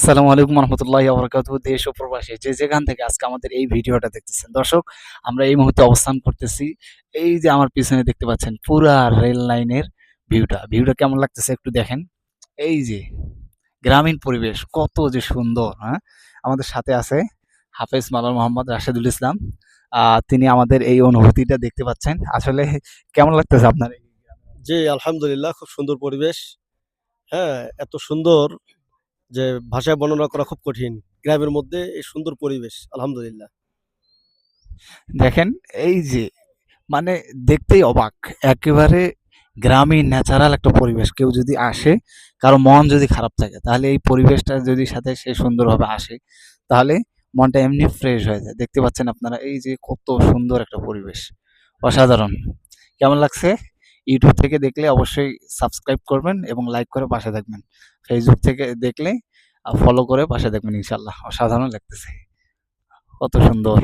আসসালামু আলাইকুম রহমতুল্লাহ বরকাত দেশ ও প্রবাসী যে যেখান থেকে আজকে আমাদের এই ভিডিওটা দেখতেছেন, দর্শক, আমরা এই মুহূর্তে অবস্থান করতেছি এই যে আমার পিছনে দেখতে পাচ্ছেন পুরা রেল লাইনের ভিউটা। ভিউটা কেমন লাগতেছে একটু দেখেন। এই যে গ্রামীণ পরিবেশ, কত যে সুন্দর হ্যাঁ? আমাদের সাথে আছে হাফেজ মালার মোহাম্মদ রাশেদুল ইসলাম। তিনি আমাদের এই অনুভূতিটা দেখতে পাচ্ছেন। আসলে কেমন লাগতেছে আপনার জি, আলহামদুলিল্লাহ, খুব সুন্দর পরিবেশ। হ্যাঁ এত সুন্দর যে ভাষায় বর্ণনা করা খুব কঠিন। গ্রামের মধ্যে এই সুন্দর পরিবেশ, আলহামদুলিল্লাহ। দেখেন, এই যে মানে দেখতেই অবাক। একেবারে গ্রামীণ, ন্যাচারাল একটা পরিবেশ। কেউ যদি আসে, কারও মন যদি খারাপ থাকে, তাহলে এই পরিবেশটা যদি সাথে সে সুন্দরভাবে আসে, তাহলে মনটা এমনি ফ্রেশ হয়ে যায়। দেখতে পাচ্ছেন আপনারা, এই যে কত সুন্দর একটা পরিবেশ। অসাধারণ। কেমন লাগছে? ইউটিউব থেকে দেখলে অবশ্যই সাবস্ক্রাইব করবেন এবং লাইক করে পাশে থাকবেন। ফেসবুক থেকে দেখলে ফলো করে পাশে থাকবেন ইনশাল্লাহ অসাধারণ লাগতেছে। কত সুন্দর।